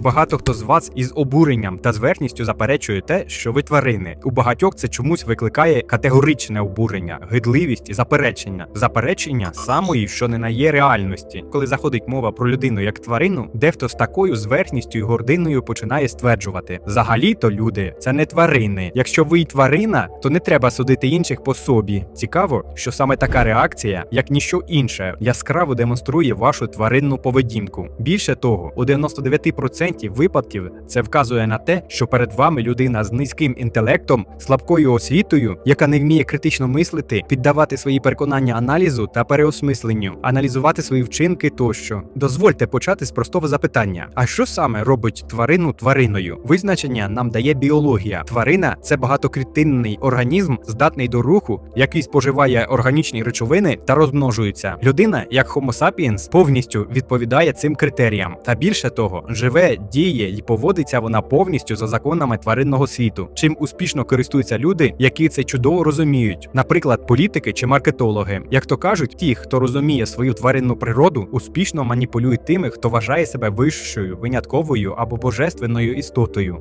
Багато хто з вас із обуренням та зверхністю заперечує те, що ви тварини. У багатьох це чомусь викликає категоричне обурення, гидливість і заперечення. Заперечення самої, що не на є реальності. Коли заходить мова про людину як тварину, дехто з такою зверхністю і гординою починає стверджувати: взагалі-то люди це не тварини. Якщо ви тварина, то не треба судити інших по собі. Цікаво, що саме така реакція, як ніщо інше, яскраво демонструє вашу тваринну поведінку. Більше того, у 99% випадків це вказує на те, що перед вами людина з низьким інтелектом, слабкою освітою, яка не вміє критично мислити, піддавати свої переконання аналізу та переосмисленню, аналізувати свої вчинки тощо. Дозвольте почати з простого запитання: а що саме робить тварину твариною? Визначення нам дає біологія. Тварина це багатоклітинний організм, здатний до руху, який споживає органічні речовини та розмножується. Людина, як Homo sapiens, повністю відповідає цим критеріям. Та більше того, живе, діє і поводиться вона повністю за законами тваринного світу, чим успішно користуються люди, які це чудово розуміють, наприклад, політики чи маркетологи. Як то кажуть, ті, хто розуміє свою тваринну природу, успішно маніпулюють тими, хто вважає себе вищою, винятковою або божественною істотою.